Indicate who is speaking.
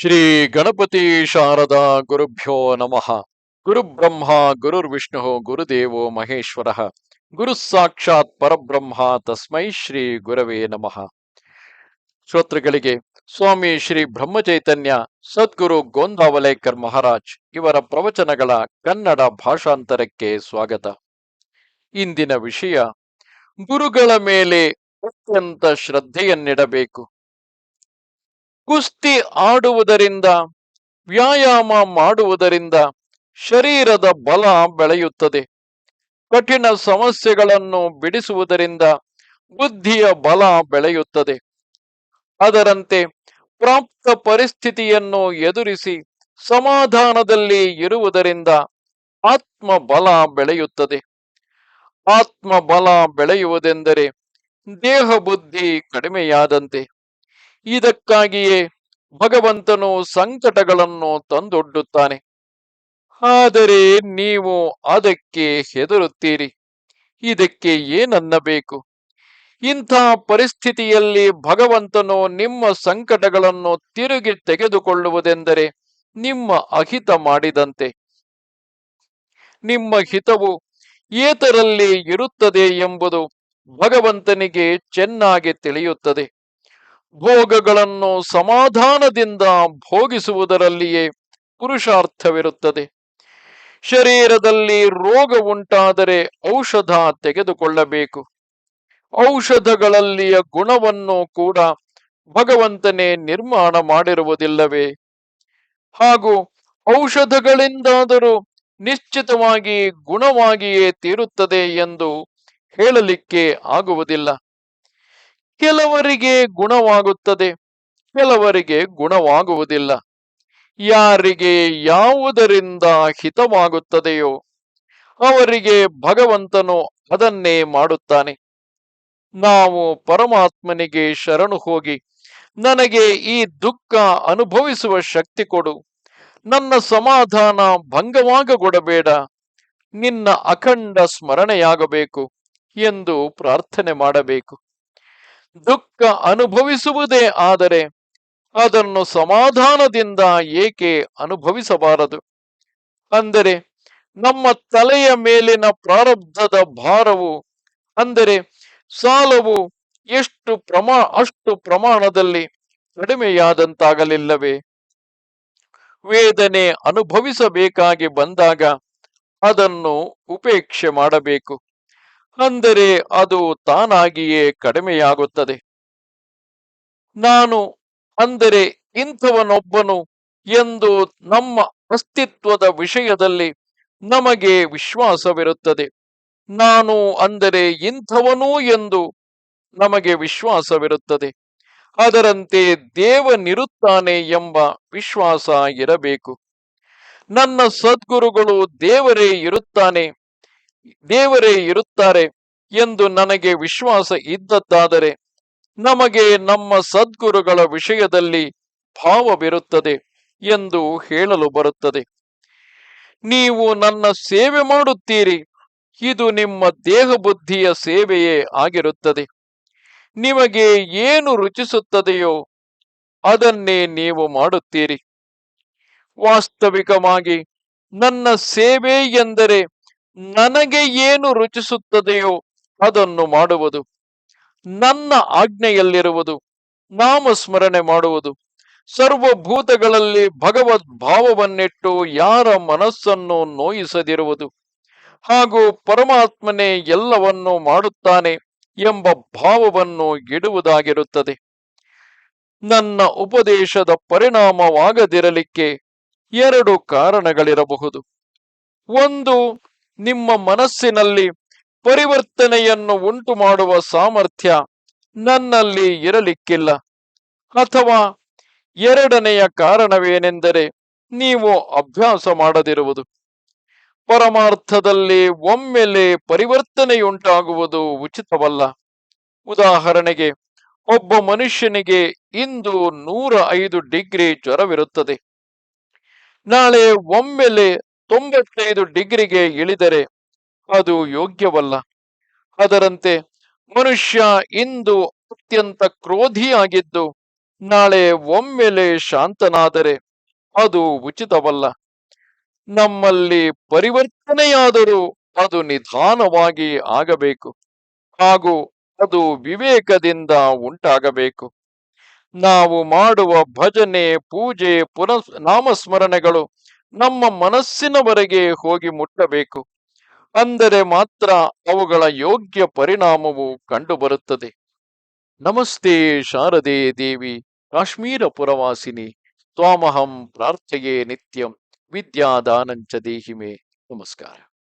Speaker 1: ಶ್ರೀ ಗಣಪತಿ ಶಾರದಾ ಗುರುಭ್ಯೋ ನಮಃ. ಗುರುಬ್ರಹ್ಮ ಗುರುರ್ವಿಷ್ಣು ಗುರುದೇವೋ ಮಹೇಶ್ವರ. ಗುರು ಸಾಕ್ಷಾತ್ ಪರಬ್ರಹ್ಮ, ತಸ್ಮೈ ಶ್ರೀ ಗುರವೇ ನಮಃ. ಶ್ರೋತೃಗಳಿಗೆ, ಸ್ವಾಮಿ ಶ್ರೀ ಬ್ರಹ್ಮಚೈತನ್ಯ, ಸದ್ಗುರು ಗೋಂದಾವಲೇಕರ್ ಮಹಾರಾಜ್ ಇವರ ಪ್ರವಚನಗಳ ಕನ್ನಡ ಭಾಷಾಂತರಕ್ಕೆ ಸ್ವಾಗತ. ಇಂದಿನ ವಿಷಯ, ಗುರುಗಳ ಮೇಲೆ ಅತ್ಯಂತ ಶ್ರದ್ಧೆಯನ್ನಿಡಬೇಕು. ಕುಸ್ತಿ ಆಡುವುದರಿಂದ, ವ್ಯಾಯಾಮ ಮಾಡುವುದರಿಂದ ಶರೀರದ ಬಲ ಬೆಳೆಯುತ್ತದೆ. ಕಠಿಣ ಸಮಸ್ಯೆಗಳನ್ನು ಬಿಡಿಸುವುದರಿಂದ ಬುದ್ಧಿಯ ಬಲ ಬೆಳೆಯುತ್ತದೆ. ಅದರಂತೆ ಪ್ರಾಪ್ತ ಪರಿಸ್ಥಿತಿಯನ್ನು ಎದುರಿಸಿ ಸಮಾಧಾನದಲ್ಲಿ ಇರುವುದರಿಂದ ಆತ್ಮ ಬಲ ಬೆಳೆಯುತ್ತದೆ. ಆತ್ಮ ಬಲ ಬೆಳೆಯುವುದೆಂದರೆ ದೇಹ ಬುದ್ಧಿ ಕಡಿಮೆಯಾದಂತೆ. ಇದಕ್ಕಾಗಿಯೇ ಭಗವಂತನು ಸಂಕಟಗಳನ್ನು ತಂದೊಡ್ಡುತ್ತಾನೆ. ಆದರೆ ನೀವು ಅದಕ್ಕೆ ಹೆದರುತ್ತೀರಿ. ಇದಕ್ಕೆ ಏನನ್ನಬೇಕು? ಇಂಥ ಪರಿಸ್ಥಿತಿಯಲ್ಲಿ ಭಗವಂತನು ನಿಮ್ಮ ಸಂಕಟಗಳನ್ನು ತಿರುಗಿ ತೆಗೆದುಕೊಳ್ಳುವುದೆಂದರೆ ನಿಮ್ಮ ಅಹಿತ ಮಾಡಿದಂತೆ. ನಿಮ್ಮ ಹಿತವು ಏತರಲ್ಲಿ ಇರುತ್ತದೆ ಎಂಬುದು ಭಗವಂತನಿಗೆ ಚೆನ್ನಾಗಿ ತಿಳಿಯುತ್ತದೆ. ಭೋಗಗಳನ್ನು ಸಮಾಧಾನದಿಂದ ಭೋಗಿಸುವುದರಲ್ಲಿಯೇ ಪುರುಷಾರ್ಥವಿರುತ್ತದೆ. ಶರೀರದಲ್ಲಿ ರೋಗ ಉಂಟಾದರೆ ಔಷಧ ತೆಗೆದುಕೊಳ್ಳಬೇಕು. ಔಷಧಗಳಲ್ಲಿಯ ಗುಣವನ್ನು ಕೂಡ ಭಗವಂತನೇ ನಿರ್ಮಾಣ ಮಾಡಿರುವುದಿಲ್ಲವೇ? ಹಾಗೂ ಔಷಧಗಳಿಂದಾದರೂ ನಿಶ್ಚಿತವಾಗಿ ಗುಣವಾಗಿಯೇ ತೀರುತ್ತದೆ ಎಂದು ಹೇಳಲಿಕ್ಕೆ ಆಗುವುದಿಲ್ಲ. ಕೆಲವರಿಗೆ ಗುಣವಾಗುತ್ತದೆ, ಕೆಲವರಿಗೆ ಗುಣವಾಗುವುದಿಲ್ಲ. ಯಾರಿಗೆ ಯಾವುದರಿಂದ ಹಿತವಾಗುತ್ತದೆಯೋ ಅವರಿಗೆ ಭಗವಂತನು ಅದನ್ನೇ ಮಾಡುತ್ತಾನೆ. ನಾವು ಪರಮಾತ್ಮನಿಗೆ ಶರಣು ಹೋಗಿ, ನನಗೆ ಈ ದುಃಖ ಅನುಭವಿಸುವ ಶಕ್ತಿ ಕೊಡು. ನನ್ನ ಸಮಾಧಾನ ಭಂಗವಾಗಗೊಡಬೇಡ. ನಿನ್ನ ಅಖಂಡ ಸ್ಮರಣೆಯಾಗಬೇಕು ಎಂದು ಪ್ರಾರ್ಥನೆ ಮಾಡಬೇಕು. ದುಃಖ ಅನುಭವಿಸುವುದೇ ಆದರೆ ಅದನ್ನು ಸಮಾಧಾನದಿಂದ ಏಕೆ ಅನುಭವಿಸಬಾರದು? ಅಂದರೆ ನಮ್ಮ ತಲೆಯ ಮೇಲಿನ ಪ್ರಾರಬ್ಧದ ಭಾರವು, ಅಂದರೆ ಸಾಲವು ಎಷ್ಟು ಪ್ರಮಾ, ಅಷ್ಟು ಪ್ರಮಾಣದಲ್ಲಿ ಕಡಿಮೆಯಾದಂತಾಗಲಿಲ್ಲವೇ? ವೇದನೆ ಅನುಭವಿಸಬೇಕಾಗಿ ಬಂದಾಗ ಅದನ್ನು ಉಪೇಕ್ಷೆ ಮಾಡಬೇಕು. ಅಂದರೆ ಅದು ತಾನಾಗಿಯೇ ಕಡಿಮೆಯಾಗುತ್ತದೆ. ನಾನು ಅಂದರೆ ಇಂಥವನೊಬ್ಬನು ಎಂದು ನಮ್ಮ ಅಸ್ತಿತ್ವದ ವಿಷಯದಲ್ಲಿ ನಮಗೆ ವಿಶ್ವಾಸವಿರುತ್ತದೆ. ನಾನು ಅಂದರೆ ಇಂಥವನು ಎಂದು ನಮಗೆ ವಿಶ್ವಾಸವಿರುತ್ತದೆ. ಅದರಂತೆ ದೇವನಿರುತ್ತಾನೆ ಎಂಬ ವಿಶ್ವಾಸ ಇರಬೇಕು. ನನ್ನ ಸದ್ಗುರುಗಳು ದೇವರೇ ಇರುತ್ತಾನೆ. ದೇವರೇ ಇರುತ್ತಾರೆ ಎಂದು ನನಗೆ ವಿಶ್ವಾಸ ಇದ್ದದ್ದಾದರೆ ನಮಗೆ ನಮ್ಮ ಸದ್ಗುರುಗಳ ವಿಷಯದಲ್ಲಿ ಭಾವವಿರುತ್ತದೆ ಎಂದು ಹೇಳಲು ಬರುತ್ತದೆ. ನೀವು ನನ್ನ ಸೇವೆ ಮಾಡುತ್ತೀರಿ. ಇದು ನಿಮ್ಮ ದೇಹ ಬುದ್ಧಿಯ ಸೇವೆಯೇ ಆಗಿರುತ್ತದೆ. ನಿಮಗೆ ಏನು ರುಚಿಸುತ್ತದೆಯೋ ಅದನ್ನೇ ನೀವು ಮಾಡುತ್ತೀರಿ. ವಾಸ್ತವಿಕವಾಗಿ ನನ್ನ ಸೇವೆ ಎಂದರೆ ನನಗೆ ಏನು ರುಚಿಸುತ್ತದೆಯೋ ಅದನ್ನು ಮಾಡುವುದು. ನನ್ನ ಆಜ್ಞೆಯಲ್ಲಿರುವುದು. ನಾಮಸ್ಮರಣೆ ಮಾಡುವುದು. ಸರ್ವಭೂತಗಳಲ್ಲಿ ಭಗವದ್ ಭಾವವನ್ನಿಟ್ಟು ಯಾರ ಮನಸ್ಸನ್ನು ನೋಯಿಸದಿರುವುದು. ಹಾಗೂ ಪರಮಾತ್ಮನೇ ಎಲ್ಲವನ್ನೂ ಮಾಡುತ್ತಾನೆ ಎಂಬ ಭಾವವನ್ನು ಇಡುವುದಾಗಿರುತ್ತದೆ. ನನ್ನ ಉಪದೇಶದ ಪರಿಣಾಮವಾಗದಿರಲಿಕ್ಕೆ ಎರಡು ಕಾರಣಗಳಿರಬಹುದು. ಒಂದು ನಿಮ್ಮ ಮನಸ್ಸಿನಲ್ಲಿ ಪರಿವರ್ತನೆಯನ್ನು ಉಂಟು ಮಾಡುವ ಸಾಮರ್ಥ್ಯ ನನ್ನಲ್ಲಿ ಇರಲಿಕ್ಕಿಲ್ಲ. ಅಥವಾ ಎರಡನೆಯ ಕಾರಣವೇನೆಂದರೆ ನೀವು ಅಭ್ಯಾಸ ಮಾಡದಿರುವುದು. ಪರಮಾರ್ಥದಲ್ಲಿ ಒಮ್ಮೆಲೆ ಪರಿವರ್ತನೆಯುಂಟಾಗುವುದು ಉಚಿತವಲ್ಲ. ಉದಾಹರಣೆಗೆ, ಒಬ್ಬ ಮನುಷ್ಯನಿಗೆ ಇಂದು ನೂರ ಐದು ಡಿಗ್ರಿ ಜ್ವರವಿರುತ್ತದೆ. ನಾಳೆ ಒಮ್ಮೆಲೆ ತೊಂಬತ್ತೈದು ಡಿಗ್ರಿಗೆ ಇಳಿದರೆ ಅದು ಯೋಗ್ಯವಲ್ಲ. ಅದರಂತೆ ಮನುಷ್ಯ ಇಂದು ಅತ್ಯಂತ ಕ್ರೋಧಿಯಾಗಿದ್ದು ನಾಳೆ ಒಮ್ಮೆಲೆ ಶಾಂತನಾದರೆ ಅದು ಉಚಿತವಲ್ಲ. ನಮ್ಮಲ್ಲಿ ಪರಿವರ್ತನೆಯಾದರೂ ಅದು ನಿಧಾನವಾಗಿ ಆಗಬೇಕು. ಹಾಗೂ ಅದು ವಿವೇಕದಿಂದ ಉಂಟಾಗಬೇಕು. ನಾವು ಮಾಡುವ ಭಜನೆ, ಪೂಜೆ, ಪುನಃ ನಾಮಸ್ಮರಣೆಗಳು ನಮ್ಮ ಮನಸ್ಸಿನವರೆಗೆ ಹೋಗಿ ಮುಟ್ಟಬೇಕು. ಅಂದರೆ ಮಾತ್ರ ಅವುಗಳ ಯೋಗ್ಯ ಪರಿಣಾಮವು ಕಂಡುಬರುತ್ತದೆ. ನಮಸ್ತೆ ಶಾರದೆ ದೇವಿ, ಕಾಶ್ಮೀರ ಪುರವಾಸಿನಿ, ತ್ವಾಮಹಂ ಪ್ರಾರ್ಥೆಯೇ ನಿತ್ಯಂ, ವಿದ್ಯಾದಾನಂಚ ದೇಹಿಮೆ. ನಮಸ್ಕಾರ.